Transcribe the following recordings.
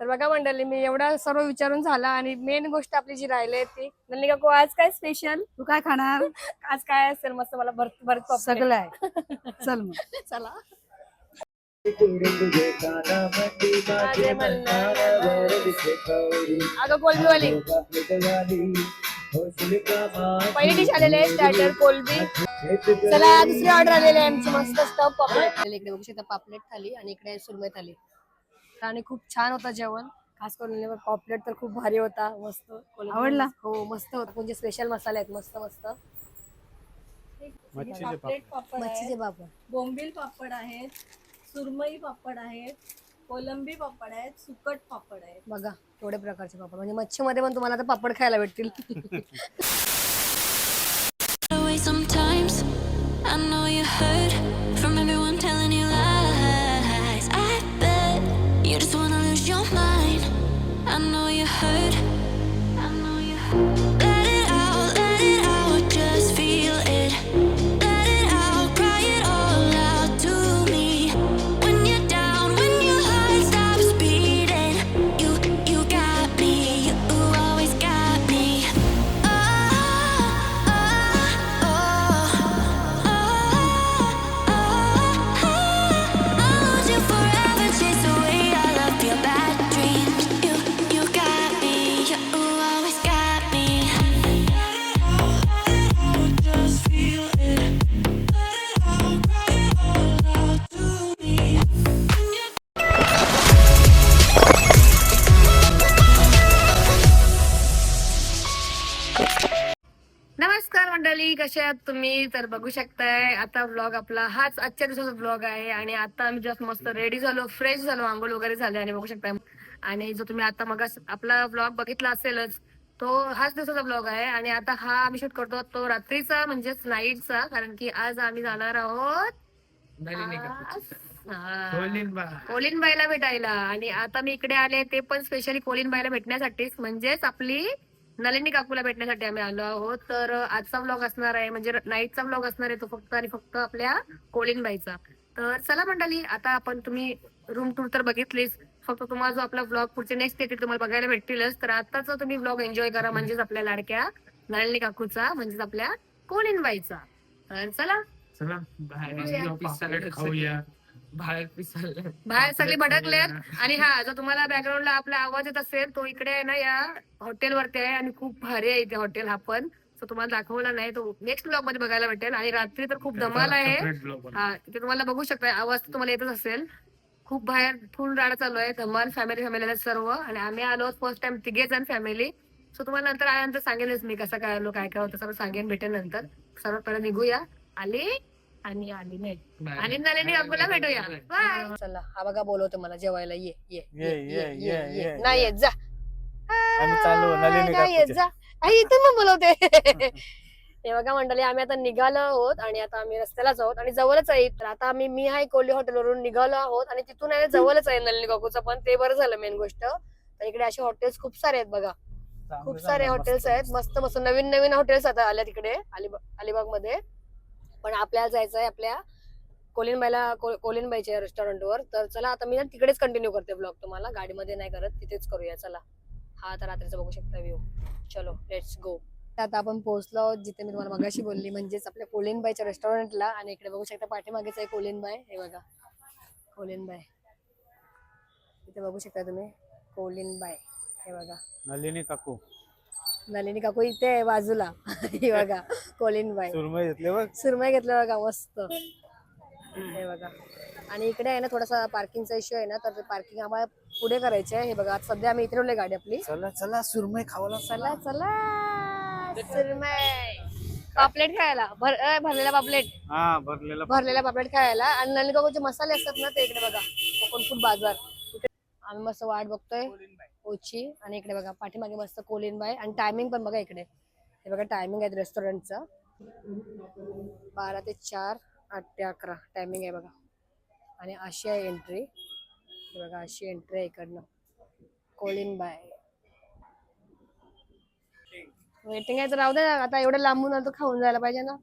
तर बघा मंडळी मी एवढा सर्व विचारून झाला आणि मेन गोष्ट आपली जी राहिली आहे ती. नल्ली काकू आज काय स्पेशल तू काय खाणार? आज काय असेल? मस्त मला भरत भरत. सगळं आहे. चल मग. चला. अगं कोलबीवाली. पहिली डिश आलेली आहे स्टार्टर कोलबी. चला दुसरी ऑर्डर आलेली आहे आमची. मस्त स्टफ पापलेट इकडे बघू शकता पापलेट थाली आणि इकडे सुरमई थाली. आणि खूप छान होता जेवण. खास करून पापलेट तर खूप भारी होता मस्त. कोलंबी- आवडला? हो मस्त होता. म्हणजे स्पेशल मसाले आहेत मस्त मस्त. मच्छीचे पापलेट पापड. मच्छीचे पापड. बोंबील पापड आहेत सुरमई पापड आहेत कोलंबी पापड आहेत सुकट पापड आहेत. बघा एवढे प्रकारचे पापड. म्हणजे मच्छीमध्ये पण तुम्हाला आता पापड खायला भेटतील. Sometimes. I know you heard आहात तुम्ही तर बघू शकताय आता ब्लॉग आपला हाच आजच्या दिवसाचा ब्लॉग आहे आणि आता आम्ही जस्ट मस्त रेडी झालो फ्रेश झालो आंघोळ वगैरे झाले आणि बघू शकताय. आणि जो तुम्ही आता मग आपला ब्लॉग बघितला असेलच तो हाच दिवसाचा ब्लॉग आहे आणि आता हा आम्ही शूट करतो तो रात्रीचा म्हणजेच नाईटचा कारण की आज आम्ही जाणार आहोत. कोलिनबाईला भेटायला आणि आता मी इकडे आले ते पण स्पेशली कोलिनबाईला भेटण्यासाठीच म्हणजेच आपली नलिनी काकूला भेटण्यासाठी आम्ही आलो आहोत. तर आजचा व्लॉग असणार आहे म्हणजे नाईटचा व्लॉग असणार आहे तो फक्त आणि फक्त आपल्या कोलिनबाईचा तर चला मंडळी आता आपण तुम्ही रूम टूर तर बघितलीच. फक्त तुम्हाला जो आपला ब्लॉग पुढचे नेक्स्ट येतील तुम्हाला बघायला भेटतीलच. तर आताचा तुम्ही ब्लॉग एन्जॉय करा म्हणजेच आपल्या लाडक्या नलिनी काकूचा म्हणजेच आपल्या कोलिनबाईचा तर चला. चला बाहेर ऑफिस सॅलड खाऊया. बाहेर बाहेर सगळे भटकलेत आणि हा जर तुम्हाला बॅकग्राऊंडला आपला आवाज येत असेल तो इकडे आहे ना या हॉटेलवरती आहे आणि खूप भारी आहे इथे हॉटेल हा पण. तो तुम्हाला दाखवला नाही. तो नेक्स्ट ब्लॉगमध्ये बघायला भेटेल. आणि रात्री तर खूप धमाल आहे. हा तिथे तुम्हाला बघू शकता आवाज तर तुम्हाला येतच असेल. खूप बाहेर फुल राडा चालू आहे. धमाल फॅमिली फॅमिली सर्व. आणि आम्ही आलो फर्स्ट टाइम तिघे जण फॅमिली सो तुम्हाला नंतर आल्यानंतर सांगेनच मी कसं काय आलो काय काय होतं. सर्व सांगेन भेटेल नंतर. सर्वात पहिला निघूया. आली आणि आली नाही. आणि नलिनी काकूला भेटूया. बाय चला हा बघा बोलवतो मला जेवायला. ये ये ये, ये, ये, ये, नाही येत जा. आम्ही चाललो नलिनी नाही येत काकूच्या. जा. आई इथून मग बोलवते. हे बघा मंडळी आम्ही आता निघालो आहोत आणि आता आम्ही रस्त्यालाच आहोत आणि जवळच आहे. तर आता आम्ही मी हाय कोल्हे हॉटेलवरून निघालो आहोत आणि तिथून आहे जवळच आहे नलिनी काकूचं पण. ते बरं झालं मेन गोष्ट. तर इकडे असे हॉटेल्स खूप सारे आहेत बघा. खूप सारे झालं, हॉटेल्स. आहेत. मस्त. मस्त नवीन नवीन हॉटेल्स आता आल्या तिकडे अलिबाग अलिबागमध्ये पण आपल्याला जायचं आहे आपल्या कोलिनबाईला कोलिनबाईच्या रेस्टॉरंटवर तर चला आता मी ना तिकडेच कंटिन्यू करते ब्लॉग तुम्हाला. गाडीमध्ये नाही करत तिथेच करूया. चला. हा आता रात्रीचा बघू शकता व्ह्यू चलो लेट्स गो आता आपण पोहोचलो जिथे मी तुम्हाला मगाशी बोलली म्हणजेच आपल्या कोलिनबाईच्या रेस्टॉरंटला आणि इकडे बघू शकता पाठीमागेच आहे कोलिनबाई. हे बघा. कोलिनबाई. इथे बघू शकता तुम्ही. कोलिनबाई. हे बघा. नलिनी काकू. नलिनी काकू इथे आहे बाजूला? हे बघा कोलिनबाई सुरमई घेतले बघ. सुरमई घेतलं बघा मस्त. हे बघा. आणि इकडे आहे ना थोडासा पार्किंगचा इश्यू आहे ना तर पार्किंग आम्हाला पुढे करायचे आहे हे बघा आज सध्या आम्ही इथे ठेवली गाडी आपली. चला चला सुरमई खावाला चला. चला सुरमई. पापलेट खायला. भर भरलेला पापलेट. हा भरलेला भरलेला पापलेट खायला. आणि नलिनी काकूचे मसाले असतात ना ते इकडे बघा. कोकण फूड बाजार. इकडे आम्ही मस्त वाट बघतोय. ओची आणि इकडे बघा पाठीमागे मस्त कोलिनबाई आणि टायमिंग पण बघा इकडे. हे बघा टायमिंग आहे रेस्टॉरंटचं बारा ते चार आठ ते अकरा. टायमिंग आहे बघा. आणि अशी आहे एंट्री हे बघा अशी एंट्री आहे इकडनं. कोलिनबाई वेटिंग आहे तर राहू दे. ना. आता एवढं लांबून आलं तर खाऊन जायला पाहिजे ना.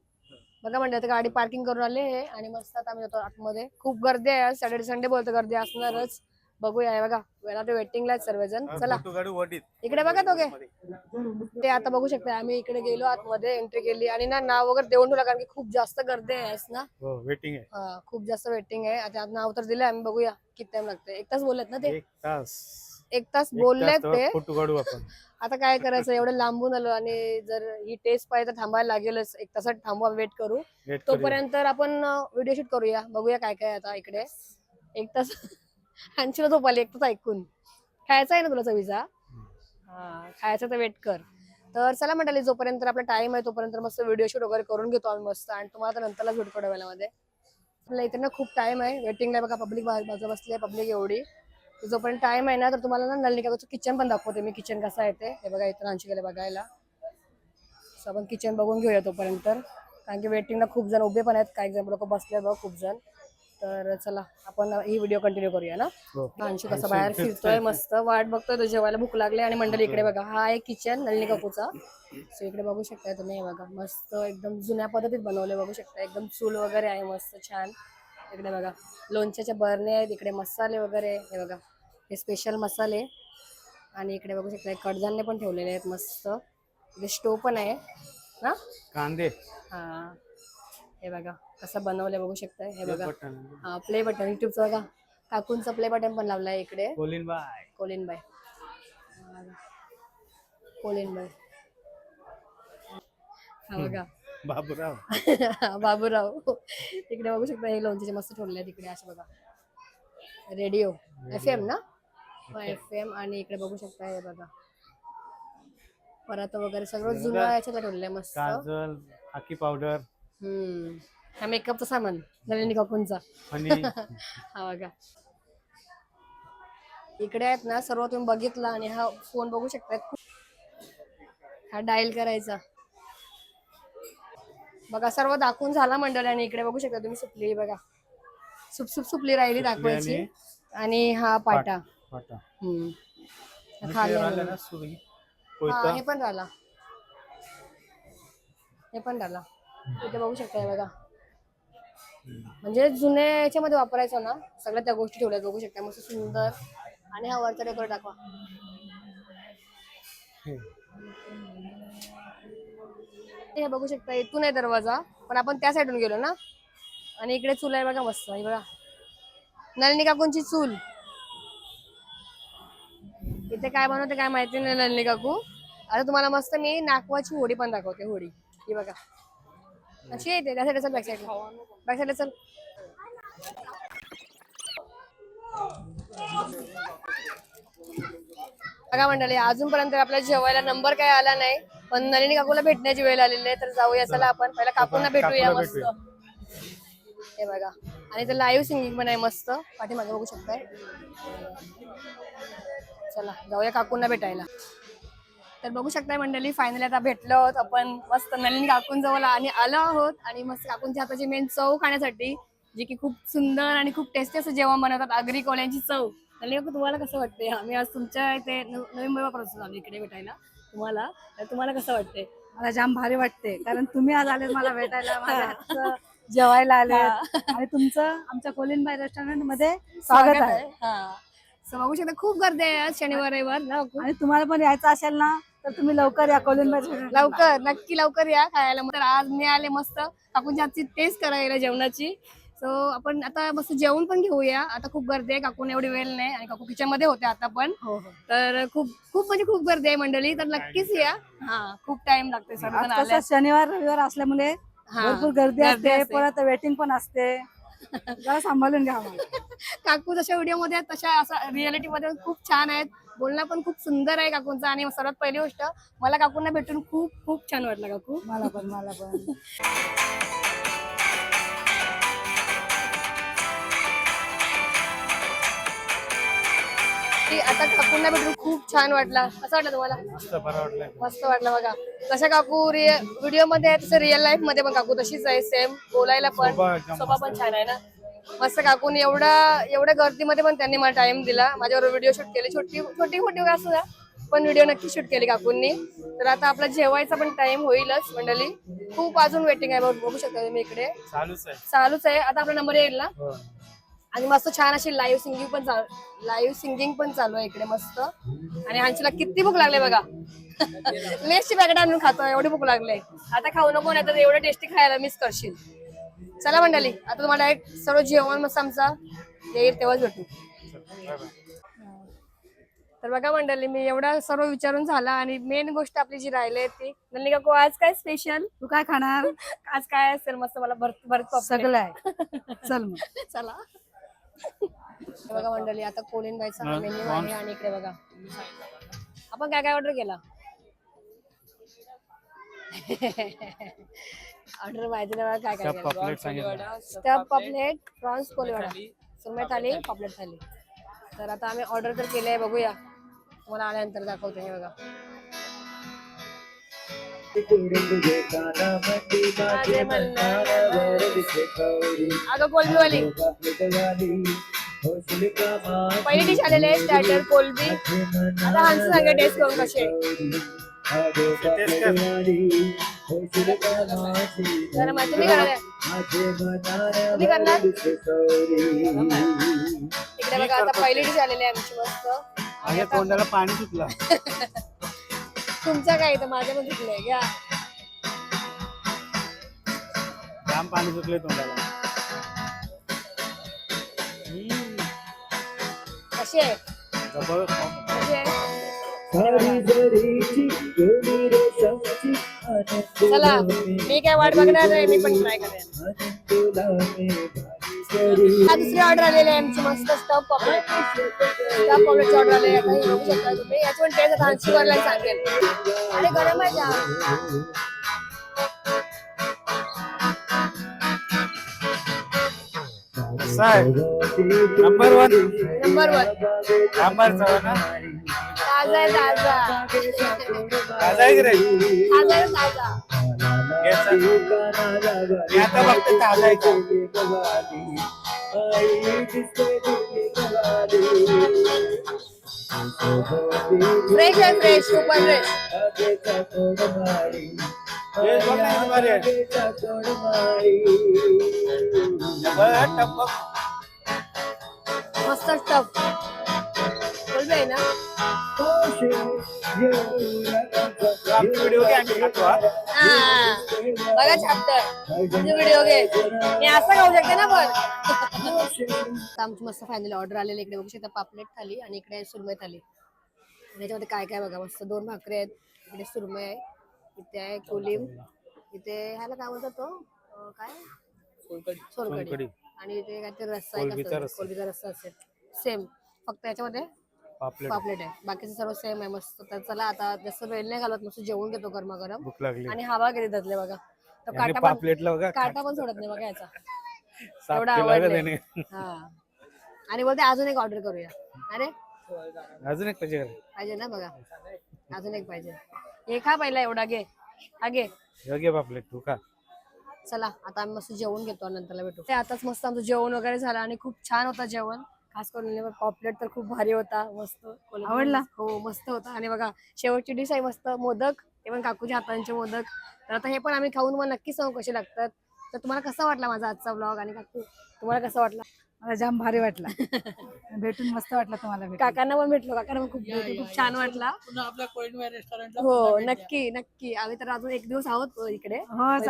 बघा म्हणजे आता गाडी पार्किंग करून आले आणि मस्त आता आम्ही जातो आतमध्ये. खूप गर्दी आहे सॅटर्डे संडे बोलतो गर्दी असणारच. बघूया. हे बघा वेळा ते वेटिंगला आहेत सर्वजण. चला. इकडे बघा दोघे. ते आता बघू शकता आम्ही इकडे गेलो आतमध्ये एंट्री केली. आणि ना नाव वगैरे देऊन ठेवलं कारण की खूप जास्त गर्दी आहे आज ना. वेटिंग आहे. हा, खूप जास्त वेटिंग आहे. आता नाव तर दिलं आम्ही बघूया किती टाइम लागते एक तास बोलत ना ते? एक तास. एक तास बोललेत ते. फोटो काढू आपण. आता काय करायचं एवढं लांबून आलो आणि जर ही टेस्ट पाहिजे तर थांबायला लागेलच. एक तासात थांबवा वेट करू. तोपर्यंत आपण व्हिडिओ शूट करूया. बघूया काय काय आता इकडे. एक तास. आणशीला झोप आली एक तास ऐकून. खायचा आहे ना तुला चवीचा? हा. खायचा तर वेट कर. तर चला म्हणाली जोपर्यंत आपला टाइम आहे तोपर्यंत मस्त व्हिडिओ शूट वगैरे करून घेतो आम्ही मस्त. आणि तुम्हाला तर नंतरला भेट थोड्या वेळामध्ये. आपल्या इथे ना खूप टाइम आहे. वेटिंगला बघा पब्लिक बाजू बसली आहे पब्लिक एवढी. जोपर्यंत टाइम आहे ना तर तुम्हाला ना नलिनी काकाचं किचन पण दाखवते मी. किचन कसं आहे ते. हे बघा इथं आणशी गेले बघायला. सो आपण किचन बघून घेऊया तोपर्यंत. कारण की वेटिंगला खूप जण उभे पण आहेत. काही जण लोक बसले बघ खूप जण. तर चला आपण ही व्हिडिओ कंटिन्यू करूया ना? हो. अंशू कसं बाहेर फिरतोय मस्त वाट बघतोय तो जेवायला भूक लागली आणि मंडळी इकडे बघा हा आहे किचन नलिनी काकूचा. सो इकडे बघू शकताय तुम्ही हे बघा मस्त एकदम जुन्या पद्धतीत बनवले बघू शकता एकदम चूल वगैरे आहे मस्त छान. इकडे बघा लोणच्याच्या बरणे आहेत इकडे मसाले वगैरे हे बघा हे स्पेशल मसाले. आणि इकडे बघू शकता कडधान्य पण ठेवलेले आहेत मस्त. स्टोव पण आहे ना? कांदे. हा. हे बघा कसं बनवलंय बघू शकताय. हे बघा. बटन हा प्ले बटन युट्यूबचं बघा. काकूंचं प्ले बटन पण लावलंय इकडे. कोलिन बाय कोलिनबाई. कोलिनबाई. हा बघा. बाबूराव. बाबूराव. इकडे बघू शकता हे लोणचे मस्त ठेवले आहेत इकडे असं बघा. रेडिओ. एफ एम ना? एफ एम आणि इकडे बघू शकता हे बघा. परत वगैरे सगळं जुनं याच्यात ठेवलंय मस्त. काजल पावडर. हम्म. हा मेकअपचा सामान. नलिनी काकूंचा. हा बघा. इकडे आहेत ना सर्व तुम्ही बघितला आणि हा फोन बघू शकता हा डायल करायचा. बघा सर्व दाखवून झाला मंडळ आणि इकडे बघू शकता तुम्ही सुपली बघा. सुप सुप सुपली राहिली दाखवायची. आणि हा पाटा हम्म. हा पण राहिला. हे पण राहिला. इथे बघू शकता हे बघा. म्हणजे जुन्या याच्यामध्ये वापरायचं ना सगळ्या त्या गोष्टी ठेवल्या बघू शकता. मस्त सुंदर. आणि हा वरचा डेकोर टाकवा हे. हे बघू शकता इथून आहे दरवाजा. पण आपण त्या साईडून गेलो ना. आणि इकडे चूल आहे बघा मस्त हे बघा. नलिनी काकूंची चूल. इथे काय बनवते काय माहिती नाही नलिनी काकू. आता तुम्हाला मस्त मी नागवाची होडी पण दाखवते होडी. ही बघा. अशी येते त्या साईडला चल बॅक साईडला बॅक साईडला चल. बघा मंडळी अजूनपर्यंत आपल्या जेवायला नंबर काय आला नाही पण नलिनी काकूला भेटण्याची वेळ आलेली आहे तर जाऊया चला आपण. पहिला काकूंना भेटूया काकूला मस्त. भेटूया. हे बघा. आणि ते लाईव्ह सिंगिंग पण आहे मस्त. पाठीमागे बघू शकताय. चला जाऊया काकूंना भेटायला. तर बघू शकताय मंडळी फायनली आता भेटलो आहोत आपण. मस्त नलिनी काकून जवळ आणि आलो आहोत. आणि मस्त काकूंच्या हाताची मेन चव खाण्यासाठी जी की खूप सुंदर आणि खूप टेस्टी असं जेवण बनवतात आगरी कोळ्यांची चव. नलिनी काकू तुम्हाला कसं वाटते आम्ही आज तुमच्या इथे नव- नवीन मुंबईपासून आलो इकडे भेटायला तुम्हाला. तर तुम्हाला कसं वाटते मला जाम भारी वाटते कारण तुम्ही आज आले मला भेटायला जेवायला आले आणि तुमचं आमच्या कोलिनबाई रेस्टॉरंटमध्ये स्वागत आहे. हा. बघू शकता खूप गर्दी आहे आज शनिवार रविवार? आणि तुम्हाला पण यायचं असेल ना तर तुम्ही लवकर या ला. लवकर नक्की लवकर या खायला. मग तर आज मी आले मस्त. काकूंच्या हातची टेस्ट करायला जेवणाची. सो आपण आता मस्त जेवण पण घेऊया. आता खूप गर्दी आहे. काकून एवढी वेळ नाही आणि काकू किचनमध्ये होते आता पण. हो हो. तर खूप खूप म्हणजे खूप गर्दी आहे मंडळी. तर नक्कीच या. हा खूप टाइम सर्वजण आले कसं शनिवार रविवार असल्यामुळे हा, भरपूर गर्दी गर्दी असते. असते. परत वेटिंग पण असते. जरा सांभाळून घ्या आम्हाला. काकू जशा व्हिडिओमध्ये आहेत तशा असं रिअलिटी मध्ये खूप छान आहेत. बोलणं पण खूप सुंदर आहे काकूंचा आणि सर्वात पहिली गोष्ट मला काकूंना भेटून खूप खूप छान वाटलं काकू. मला पण मला पण. की आता काकूंना भेटून खूप छान वाटला. कसं वाटलं तुम्हाला? मस्त वाटलं मस्त वाटलं बघा. जशा काकू व्हिडिओमध्ये आहे तसं रिअल लाईफमध्ये पण काकू तशीच आहे सेम बोलायला पण स्वभाव पण छान आहे ना? मस्त काकून एवढा एवढ्या गर्दीमध्ये पण त्यांनी मला टाइम दिला. माझ्यावर व्हिडिओ शूट केले. छोटी छोटी मोठी असू द्या पण व्हिडिओ नक्की शूट केली काकूंनी. तर आता आपला जेवायचा पण टाइम होईलच मंडळी. खूप अजून वेटिंग आहे बघ- शकता तुम्ही इकडे. चालूच आहे. चालूच आहे. आता आपला नंबर येईल ना? हो. आणि मस्त छान अशी लाईव्ह सिंगिंग पण चालू लाईव्ह सिंगिंग पण चालू आहे इकडे मस्त. आणि हंशीला किती भूक लागले बघा. लेसची पॅकेट आणून खातो एवढी भूक लागले. आता खाऊ नको नाही तर एवढं टेस्टी खायला मिस करशील. चला मंडळी आता तुम्हाला एक सर्व जेवण मस्त आमचा येईल तेव्हाच भेटू. तर बघा मंडळी मी एवढा सर्व विचारून झाला आणि मेन गोष्ट आपली जी राहिली आहे ती नल्ली काकू आज काय स्पेशल तू काय खाणार? आज काय असेल मस्त मला भरत भरत. सगळं आहे. चल मग. चला. हे बघा मंडळी आता कोलिन बाईचा हा, मेन्यू कोण? आहे आणि इकडे बघा. आपण काय काय ऑर्डर केला? ऑर्डर माहिती नाही मला काय काय त्या पापलेट सांगितलं. स्टफ पापलेट प्रॉन्स कोलीवाडा सुरमई थाली. पापलेट थाली. तर आता आम्ही ऑर्डर तर केले आहे बघूया. तुम्हाला आल्यानंतर दाखवते हे बघा. माझे मल्हार अगं कोलबीवाली. पहिली डिश आलेली आहे स्टार्टर कोलबी. आता हंस सांगे टेस्ट करून कसे जरा तुम्ही करणार तुम्ही करणार इकडे बघा आता पहिली डिश आलेली आहे आमची मस्त आणि आता तोंडाला पाणी सुटलं तुमचा काय इथं माझ्या पण सुटलंय घ्या जाम पाणी सुटले तोंडाला कशी आहे जबरदस्त. कशी आहे चला मी काय वाट बघणार नाही मी पण ट्राय करेन. हा दुसरी ऑर्डर आलेली आहे आमची मस्त स्टफ पॉपलेट स्टफ पॉपलेटची ऑर्डर आलेली आहे आता हे बघू शकता तुम्ही. याची पण टेस्ट आता ऐंशी वरला सांगेल अरे गरम आहे आहे number one number one number चव ताजा आहे ताजा ताजा आहे की रे ताजा आहे घे चल. मी आता बघते ताजा आहे का. फ्रेश आहे फ्रेश सुपर फ्रेश हे बघ ना किती भारी आहे. जबरदस्त टप्पक. मस्त आमची व्हिडिओ घे आम्ही खातो हा. हा. बघा व्हिडिओ घे. मी असं खाऊ शकते ना पण. आता आमची मस्त फायनली ऑर्डर आलेली इकडे बघू शकता पापलेट थाली आणि इकडे सुरमई थाली. आणि त्याच्यामध्ये काय काय बघा मस्त दोन भाकरी आहेत. इकडे सुरमई आहे इथे आहे कोलिम इथे ह्याला काय म्हणतात तो? अं, काय? सोलकडी. आणि इथे काहीतरी रस्सा आहे कोलबीचा का रस्सा. कोलबीचा रस्सा असेल. सेम फक्त याच्यामध्ये पापलेट पापलेट आहे. बाकीचं सर्व सेम आहे. मस्त. तर चला आता जास्त वेळ नाही घालत मस्त जेवून घेतो गरमागरम. भूक लागली. आणि हवा किती धरले बघा. तो आणि काटा पण पापलेटला बघा काटा पण सोडत नाही बघा याचा. साफ एवढा केला का आवडलाय. त्याने? हा. आणि बोलते अजून एक ऑर्डर करूया. अरे? अजून एक पाहिजे का? पाहिजे ना बघा. अजून एक पाहिजे. हे खा पहिला एवढा घे. हा घे. हे घे पापलेट तू का चला आता आम्ही मस्त जेवण घेतो नंतरला भेटू. ते आताच मस्त आमचं जेवण वगैरे झालं आणि खूप छान होतं जेवण. खास करून पॉपलेट तर खूप भारी होता मस्त. आवडला? हो मस्त होता. आणि बघा शेवटची डिश आहे मस्त मोदक. ते पण काकूच्या हातांचे मोदक. तर आता हे पण आम्ही खाऊन मग नक्की सांगू कसे लागतात. तर तुम्हाला कसा वाटला माझा आजचा ब्लॉग आणि काकू तुम्हाला कसा वाटला? मला जाम भारी वाटला. भेटून मस्त वाटलं तुम्हाला काकांना पण भेटलो. काकांना पण खूप खूप छान वाटला. हो नक्की नक्की. आम्ही तर अजून एक दिवस आहोत इकडे. हो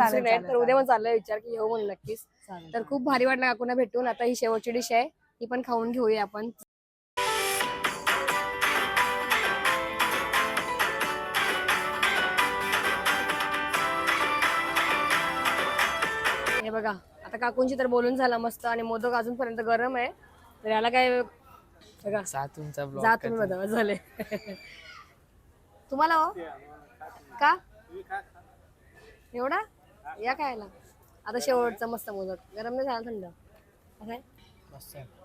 तर उद्या पण चाललंय विचार की येऊ म्हणून नक्कीच. तर खूप भारी वाटलं काकूंना भेटून. आता ही शेवटची डिश आहे. ती पण खाऊन घेऊया आपण. हे बघा आता काकूंची तर बोलून झाला मस्त आणि मोदक अजूनपर्यंत गरम आहे. तर याला काय बघा ब्लॉग तुम्ही झाले. तुम्हाला हो? का? एवढा? या खायला. आता शेवटचा मस्त मोदक. गरम नाही झाला थंड. असं आहे?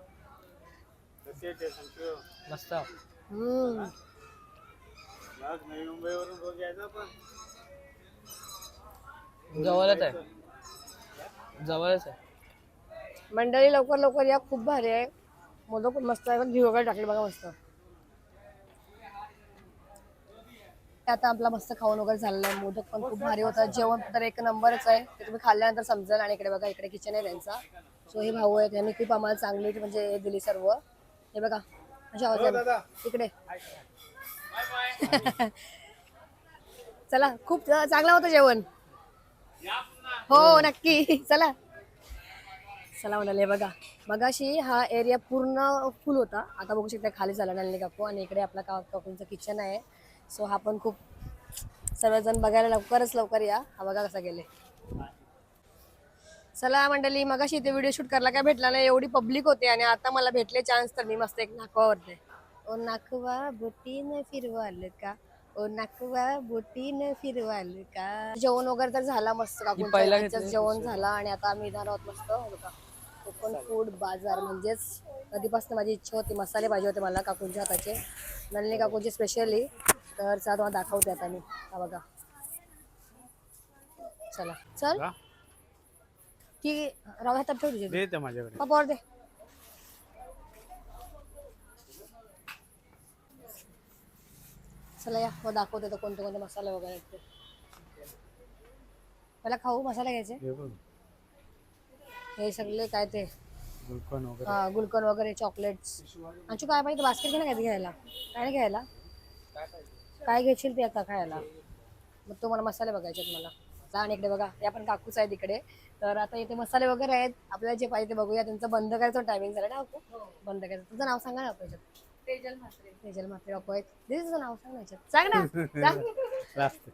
मस्त. जवळच आहे. जवळच आहे. मंडळी लवकर लवकर या खूप भारी आहे. मोदक मस्त आहे घी वगैरे टाकले बघा मस्त. आता आपला मस्त खाऊन वगैरे झालेलं आहे. मोदक पण खूप भारी होता जेवण तर एक नंबरच आहे. ते तुम्ही खाल्ल्यानंतर समजेल. आणि इकडे बघा इकडे किचन आहे त्यांचा. सो हे भाऊ आहेत यांनी खूप आम्हाला चांगली म्हणजे दिली सर्व. हे बघा अशा आवाज इकडे. चला खूप चांगलं होतं जेवण. हो नक्की. चला. चला म्हणाले बघा. मगाशी हा एरिया पूर्ण फुल होता. आता बघू शकता खाली झाला नळणी काकू आणि इकडे आपला का काकूंचं किचन आहे. सो हा पण खूप सर्वजण बघायला लवकरच लवकर या. हा बघा कसा गेले. चला मंडळी मगाशी इथे व्हिडिओ शूट करायला काय भेटला नाही एवढी पब्लिक होती आणि आता मला भेटले चान्स तर मी मस्त एक नाकवावरते. ओ नाकवा बोटीनं फिरवाल का? ओ नाकवा बोटीनं फिरवाल का? जेवण वगैरे तर झाला मस्त जेवण झाला आणि आता आम्ही येणार आहोत मस्त हे बघा कोकण फूड बाजार म्हणजेच कधीपासून माझी इच्छा होती मसाले पाहिजे होते मला काकूंच्या हाताचे. नलिनी काकूंचे स्पेशली तर चला तुम्हाला दाखवते आता मी. हा बघा. चला. चल. की राव हातात ठेव दे. ते माझ्याकडे. पापावर दे. चला या मग दाखवते तर कोणते कोणते मसाले वगैरे आहेत ते. पहिला खाऊ मसाले घ्यायचे. हे बघ. हे सगळे काय ते? गुलकन वगैरे. हा गुलकन वगैरे चॉकलेट्स अंशू काय पाहिजे बास्केट घे ना काय घ्यायला? काय नाही घ्यायला? काय घेशील ते आता खायला? मग तुम्हाला मसाले बघायचे आहेत मला. जा आणि इकडे बघा या पण काकूच आहेत इकडे. तर आता इथे मसाले वगैरे आहेत. आपल्याला जे पाहिजे ते बघूया. त्यांचं बंद करायचं टायमिंग झालं ना काकू बंद करायचं. तुझं नाव सांगा ना आपण याच्यात तेजल म्हात्रे. तेजल मात्रे काकू आहेत. दे तुझं नाव सांग ना याच्यात. सांग ना. सांग लास्ट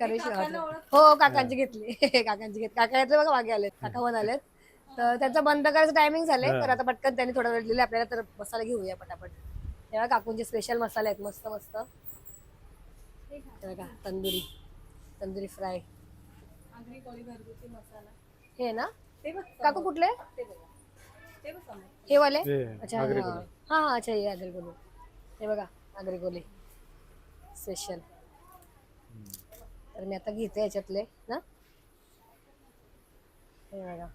करवीशी वाटलं. हो काकांची घेतली. काकांची घेतली. काका घेतले बघा मागे आलेत. काका पण आलेत. तर त्यांचं बंद करायचं टायमिंग झालंय. तर आता पटकन त्यांनी थोडा वेळ दिले. आपल्याला तर मसाला घेऊया पटापट. तेव्हा काकूंचे स्पेशल मसाले आहेत. मस्त मस्त. हे बघा तंदुरी. तंदुरी फ्राय आगरी कोळी घरगुती मसाला. हे ना? ते बघ काकू कुठले? ते बघा. ते बघ समोर. हे वाले? हे अच्छा आगरी हा. हा हा अच्छा हे आगरी हे बघा आगरी स्पेशल तर मी आता घेते याच्यातले ना? हे बघा.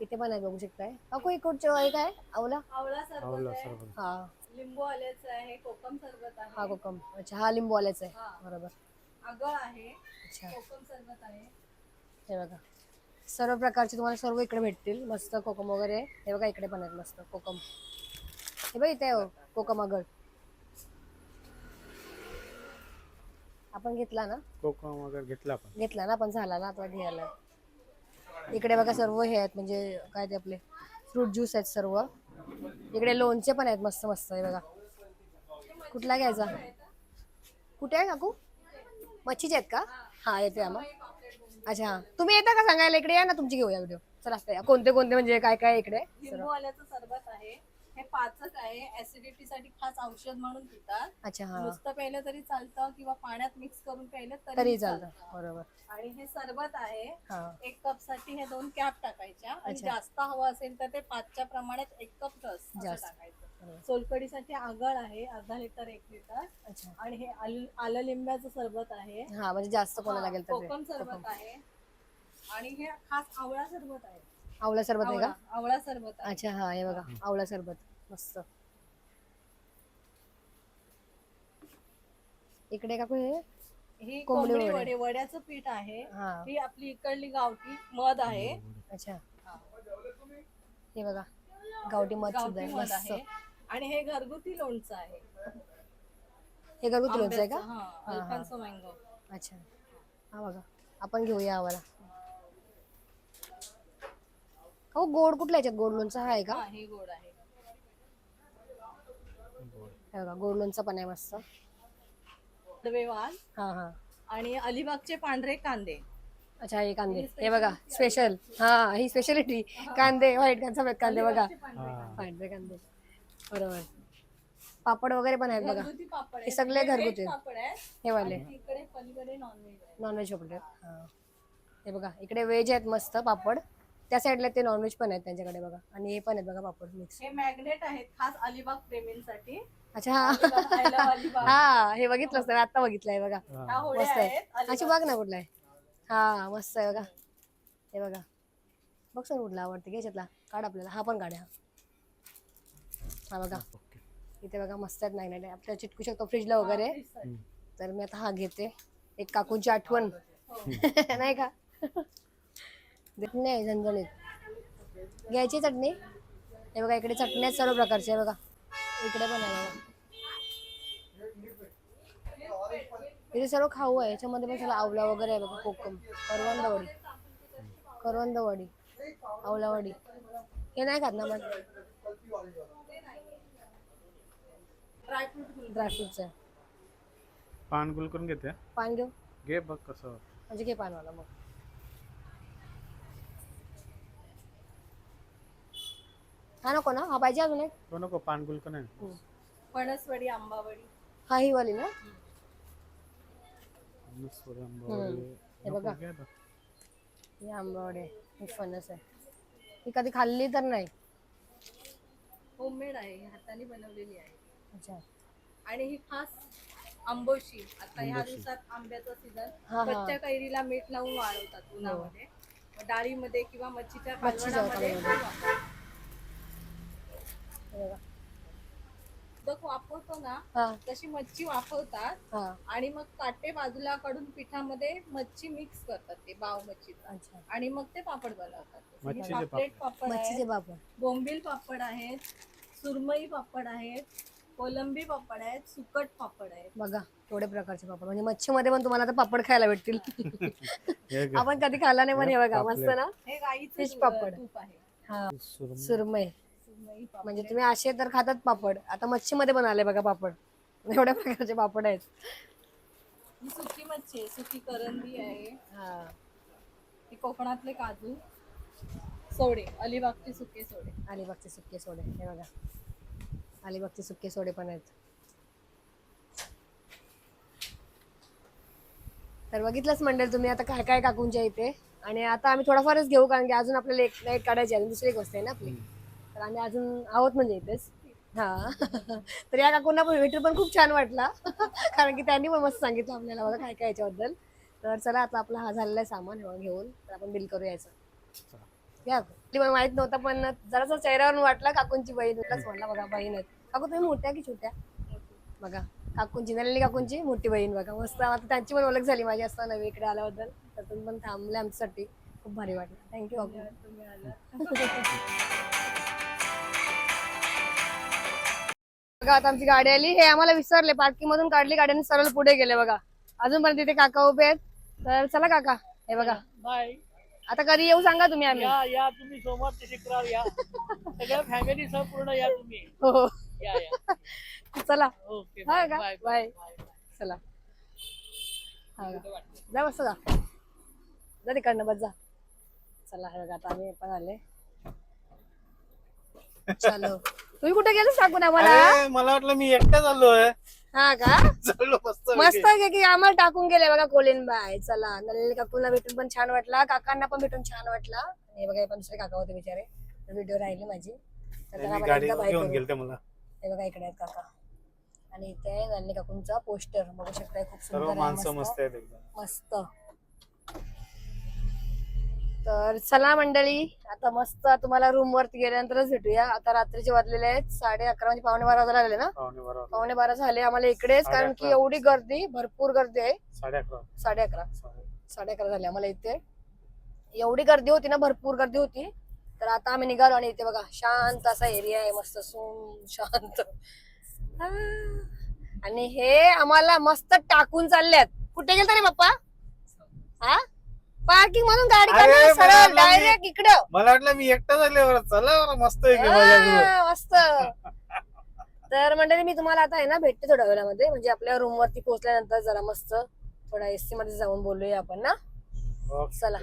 इथे पण आहे बघू शकताय. काकू एक कुठचं आहे? काय आवला आवळा सरबत आवला आहे. सरबत. हा. लिंबू आल्याचं आहे कोकम सरबत हा आहे कोकम. अच्छा हा लिंबू आल्याचा हा. आहे बरोबर. आगळ आहे. अच्छा. हे बघा. सर्व प्रकारचे तुम्हाला सर्व इकडे भेटतील. मस्त कोकम वगैरे. हे बघा इकडे पण आहेत मस्त कोकम. हे बघ इथे हो, कोकम आपण घेतला ना? कोकम वगैरे घेतला आपण. घेतला ना पण झाला ना आता घ्यायला. इकडे बघा सर्व हे आहेत म्हणजे काय ते आपले फ्रूट ज्यूस आहेत सर्व. इकडे लोणचे पण आहेत मस्त मस्त हे बघा. कुठला घ्यायचा? कुठे आहे काकू? मच्छीचे आहेत का? हा येते आम्हा अच्छा हा तुम्ही येता का सांगायला? इकडे या ना तुमची घेऊया व्हिडिओ चला असते कोणते कोणते म्हणजे काय काय इकडे? आल्याचं सरबत आहे. हे पाचक आहे. ऍसिडिटी साठी खास औषध म्हणून पितात. अच्छा हा. नुसतं प्यायलं तरी चालतं किंवा पाण्यात मिक्स करून प्यायलं तरी तरी चालतं. बरोबर. आणि हे सरबत आहे हा. एक कपसाठी हे दोन कॅप टाकायच्या. आणि अच्छा. जास्त हवं असेल तर ते पाचच्या प्रमाणात एक कप रस असं जास्त. टाकायचं. सोलकडीसाठी आगळ आहे अर्धा लिटर एक लिटर. अच्छा. आणि हे आल- आलं लिंब्याचं सरबत आहे. हा म्हणजे जास्त कोणाला लागेल तर ते. कोकम सरबत आहे. आणि हे खास आवळा सरबत आहे. आवळा सरबत आहे का? आवळा आवळा सरबत आहे. अच्छा हा हे बघा आवळा सरबत. मस्त. इकडे काकू हे ही कोंबडी कोंबडी वडे. वडे वड्याचं पीठ आहे. हा. ही आपली इकडली गावठी मध आहे. अच्छा. हे. बघा गावठी मध सुद्धा गावठी आहे मध मस्त. आहे. आणि हे घरगुती लोणचं आहे. हे घरगुती लोणचं आहे का? आंब्याचं, हा अल्फान्सो मँगो अच्छा. हा बघा. आपण घेऊया आम्हाला. हो गोड कुठल्या याच्यात? गोड लोणचं हा आहे का? हा हे गोड आहे. हे बघा गोड लोणचं पण आहे मस्त. कडवेवाल हा हा. आणि अलिबागचे पांढरे कांदे. अच्छा हे कांदे. हे बघा स्पेशल हा ही स्पेशालिटी कांदे व्हाईट सफेद कांदे बघा. पांढरे कांदे. बरोबर. पापड वगैरे पण आहेत बघा. घरगुती पापड हे. सगळे घरगुती आहेत. पापड हे वाले. आणि इकडे पलीकडे नॉनव्हेज आहे नॉनव्हेज पापड आहेत. हा. हे बघा इकडे व्हेज आहेत मस्त पापड. त्या साईडला ते नॉनव्हेज पण आहेत त्यांच्याकडे बघा. आणि हे पण आहेत बघा पापड मिक्स हे मॅग्नेट आहेत खास अलिबाग प्रेमींसाठी. अच्छा हा. Alibag, I love Alibag. हा हे बघितलं असतं आता बघितलंय बघा. ह्या होड्या मस्त आहेत. आहे अशी बघ ना कुठला आहे. हा मस्त आहे बघा. हे बघा. बघ सर कुठला आवडते घ्यायच्यातला काढ आपल्याला. हा पण काढ हा. हा बघा. इथे बघा मस्त आहेत नाही आपल्याला चिटकू शकतो फ्रीजला वगैरे. तर. मी आता हा घेते. एक काकूंची आठवण. नाही का? नाही झणझणीत. घ्यायची चटणी? हे बघा इकडे चटणी आहेत सर्व प्रकारचे हे बघा. इकडे पण आहे बघा. इथे सर्व खाऊ आहे. याच्यामध्ये पण सगळं आवला वगैरे आहे बघा कोकम. करवंदवडी. करवंदवडी. आवलावडी हे नाही खात ना पण आहे. पान गुल करून घेते? पान घेऊ? घे बघ कसं म्हणजे घे पानवाला मग. हा नको ना. हा पाहिजे अजून एक? तो नको पान गुल करून आहे फणसवडी आंबावडी. हा ही वाली ना? नुसतं आंबावडी. हे नको, बघा. घे आता. ही आंबावडे ही फणस आहे. ही कधी खाल्ली तर नाही. होममेड आहे. हाताने बनवलेली आहे. अच्छा. आणि ही खास आंबोशी. आता ह्या दिवसात आंब्याचा सीझन. हा, हा. कच्च्या कैरीला मीठ लावून वाळवतात उन्हामध्ये. मग डाळीमध्ये किंवा मच्छीच्या मच्छीच्या कालवणामध्ये कालवणामध्ये. हे बघा. वाफवतो ना हा. तशी मच्छी वाफवतात हा. आणि मग काटे बाजूला काढून पिठामध्ये मच्छी मिक्स करतात ते बाव मच्छीचा अच्छा. आणि मग ते पापड बनवतात. मच्छीचे पापलेट पापड. मच्छीचे आहेत बोंबील पापड आहेत सुरमई पापड आहेत कोलंबी पापड आहेत सुकट पापड आहेत. बघा केवढे प्रकारचे पापड. म्हणजे मच्छीमध्ये पण तुम्हाला आता पापड खायला भेटतील. हे. आपण कधी खाल्ला नाही पण हे बघा मस्त. ना? हे Fish पापड. तूप आहे. हा सुरमई. पापड म्हणजे तुम्ही असे तर खातात पापड. आता मच्छीमध्ये पण आले बघा पापड. एवढ्या प्रकारचे पापड आहेत. ही सुकी मच्छी आहे सुकी करंदी आहे. हा. ही कोकणातले काजू. सोडे अलिबागचे सुके सोडे. अलिबागचे सुके सोडे हे बघा. अलिबागचे सुके सोडे पण आहेत. तर बघितलंच मंडळ तुम्ही आता काय काय काकूंच्या इथे. आणि आता आम्ही थोडाफारच घेऊ कारण की अजून आपल्याला एक नाईट काढायची आहे. दुसरी गोष्ट आहे ना आपली. तर आम्ही अजून आहोत म्हणजे इथेच. हा. तर या काकूंना पण भेटून पण खूप छान वाटला. कारण की त्यांनी पण मस्त सांगितलं आपल्याला बघा काय काय याच्याबद्दल. तर चला आता आपला हा झालेला सामान घेऊन तर आपण बिल करू यायचं या. मला माहीत नव्हतं पण जरासा चेहऱ्यावरून वाटला काकूंची बहीण. होताच म्हणला बघा बहीण आहेत. काकू तुम्ही मोठ्या की छोट्या? बघा काकूंची नलिनी काकूंची मोठी बहीण बघा. मस्त आता त्यांची पण ओळख झाली माझी असताना नवी इकडे आल्याबद्दल. तर तुम्ही पण थांबले आमच्यासाठी. खूप भारी वाटलं. थँक्यू काकू. बघा आता आमची गाडी आली. हे आम्हाला विसरले. पार्किंग मधून काढली गाडी आणि सरळ पुढे गेले बघा. अजून पण तिथे काका उभे आहेत. तर चला काका. हे बघा. बाय आता कधी येऊ सांगा तुम्ही आम्ही. या या तुम्ही सोमवार ते शुक्रवार या. सगळ्या फॅमिली सह पूर्ण या तुम्ही. हो. हो या या. चला. ओके हा बाय का? बाय बाय चला. हा का? जा मस्त जा. जा तिकडनं बस जा. चला हे बघा आता आम्ही पण आले. चलो. तुम्ही कुठे गेले सांगून आम्हाला? अरे, मला वाटलं मी एकटा झालोय हा का? चाललो मस्त मस्त आहे की आम्हाला टाकून गेले बघा कोलिन बाय. चला नलिनी काकूला भेटून पण छान वाटला. काकांना पण भेटून छान वाटला. आणि हे बघा हे पण दुसरे काका होते बिचारे. व्हिडिओ राहिली माझी. तर त्यांना मी मला गाडी एकदा bye घेऊन करू. गेलते मला. हे बघा इकडे आहेत काका. आणि इथे आहे नलिनी काकूंचा पोस्टर. बघू शकताय खूप सर्व सुंदर आहे माणसं मस्त. मस्त आहेत एकदम. मस्त. तर चला मंडळी आता मस्त तुम्हाला रूम वरती गेल्यानंतरच भेटूया. आता रात्रीचे वाजलेले आहेत साडे अकरा म्हणजे पावणे बारा आले ना? पावणे बारा झाले आम्हाला इकडेच कारण की. एवढी गर्दी भरपूर गर्दी आहे. साडे अकरा. साडे अकरा. साडे- अकरा झाले आम्हाला इथे. एवढी गर्दी होती ना भरपूर गर्दी होती. तर आता आम्ही निघालो आणि इथे बघा शांत असा एरिया आहे मस्त सून शांत. आणि हे आम्हाला मस्त टाकून चालल्यात कुठे गेलता रे बाप्पा? हा पार्किंग मधून गाडी अरे, मला सरळ वाटलं मी- डायरेक्ट इकडं. मला वाटलं मी एकटा झाले चला बरं मस्त आहे की. हा, मस्त. तर मंडळी मी तुम्हाला आता आहे ना भेटते थोड्या वेळामध्ये. म्हणजे आपल्या रूम वरती पोहोचल्यानंतर जरा मस्त थोडा एसी मध्ये जाऊन बोलूया आपण ना. चला.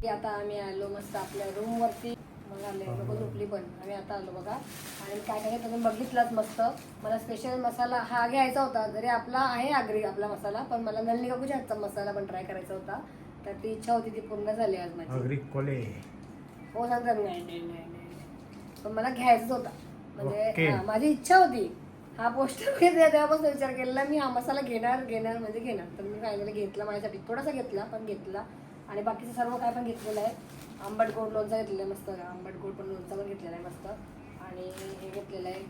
की आता आम्ही आलो मस्त आपल्या रूम वरती. मग आले लोक झोपली पण. आम्ही आता आलो बघा. आणि काय काय तुम्ही बघितलाच मस्त. मला स्पेशल मसाला हा घ्यायचा होता. जरी आपला आहे आगरी आपला मसाला पण मला नल्ली काकूच्या हातचा मसाला पण ट्राय करायचा होता. तर ती इच्छा होती ती पूर्ण झाली आज माझी. अगरी कोले. हो सांगतात नाही नाही नाही नाही पण मला घ्यायचाच होता. म्हणजे. हा, माझी इच्छा होती. हा पोस्टर घेतला तेव्हापासून विचार केलेला मी हा मसाला घेणार घेणार म्हणजे घेणार. तर मी फायनली घेतला माझ्यासाठी. थोडासा घेतला पण घेतला. आणि बाकीचं सर्व काय पण घेतलेलं आहे. आंबट गोड लोणचा घेतलेला आहे मस्त. आंबट गोड पण लोणचा पण घेतलेला आहे मस्त. आणि हे घेतलेलं आहे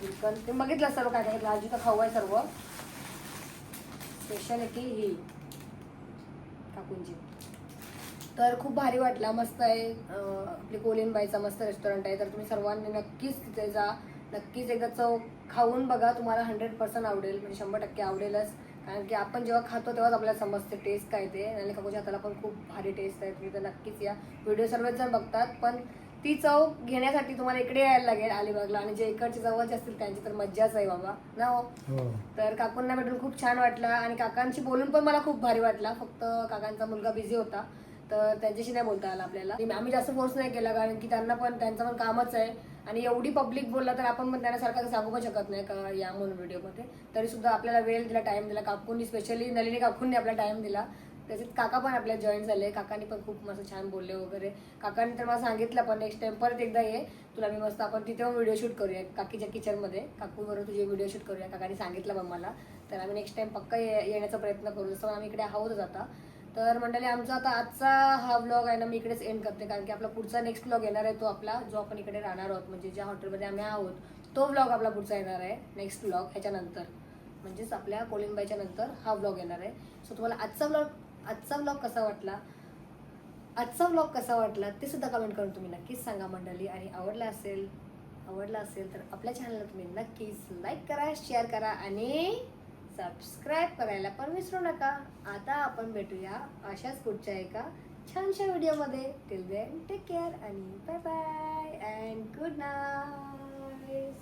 चिकन. ते बघितलं सर्व काय काय घेतलं? आजी तर खाऊ आहे सर्व. स्पेशल आहे की ही? काकूंची. तर खूप भारी वाटला. मस्त आहे. आपली कोलिनबाईचा मस्त रेस्टॉरंट आहे. तर तुम्ही सर्वांनी नक्कीच तिथे जा. नक्कीच एकदा चव खाऊन बघा. तुम्हाला हंड्रेड पर्सेंट आवडेल. म्हणजे शंभर टक्के आवडेलच. कारण की आपण जेव्हा खातो तेव्हाच आपल्याला समजते टेस्ट काय ते. आणि काकूच्या हाताला पण खूप भारी टेस्ट आहे. तुम्ही तर नक्कीच या. व्हिडिओ सर्वच जण बघतात. पण ती चव घेण्यासाठी तुम्हाला इकडे यायला लागेल अलिबागला. आणि जे इकडचे जवळचे असतील त्यांची तर मज्जाच आहे बाबा. ना हो? तर काकूंना भेटून खूप छान वाटलं. आणि काकांशी बोलून पण मला खूप भारी वाटला. फक्त काकांचा मुलगा बिझी होता. तर त्यांच्याशी नाही बोलता आलं आपल्याला. आम्ही जास्त फोर्स नाही केला कारण की त्यांना पण त्यांचं पण कामच आहे. आणि एवढी पब्लिक बोलला तर आपण पण त्यांना सारखं सांगू पण शकत नाही का या म्हणून व्हिडिओमध्ये तरी सुद्धा आपल्याला वेळ दिला टाइम दिला. काकूंनी स्पेशली नलिनी काकूंनी आपला टाइम दिला. त्याच्यात काका पण आपल्या जॉईन झाले. काकांनी पण खूप मस्त छान बोलले वगैरे. काकांनी तर मला सांगितलं पण नेक्स्ट टाइम परत एकदा ये. तुला मी मस्त आपण तिथे व्हिडिओ शूट करूया काकीच्या किचनमध्ये काकूबरोबर तुझे व्हिडिओ शूट करूया. काकांनी सांगितलं पण मला. तर आम्ही नेक्स्ट टाइम पक्का ये- येण्याचा प्रयत्न करू. जसं आम्ही इकडे आहोतच आता. तर मंडळी आमचा आता आजचा हा व्लॉग आहे ना मी इकडेच एंड करते. कारण की आपला पुढचा नेक्स्ट व्लॉग येणार आहे तो आपला जो आपण इकडे राहणार आहोत. म्हणजे ज्या हॉटेलमध्ये आम्ही आहोत तो व्लॉग आपला पुढचा येणार आहे नेक्स्ट व्लॉग ह्याच्यानंतर. म्हणजेच आपल्या कोलिंबाईच्या नंतर हा व्लॉग येणार आहे. सो तुम्हाला आजचा व्लॉग आजचा व्लॉग कसा वाटला? आजचा व्लॉग कसा वाटला? ते सुद्धा कमेंट करून तुम्ही नक्कीच सांगा मंडळी. आणि आवडला असेल आवडला असेल तर आपल्या चॅनलला तुम्ही नक्कीच लाईक करा शेअर करा आणि सबस्क्राईब करायला पण विसरू नका. आता आपण भेटूया अशाच पुढच्या एका छानशा व्हिडिओमध्ये टिल देन टेक केअर आणि bye bye and good night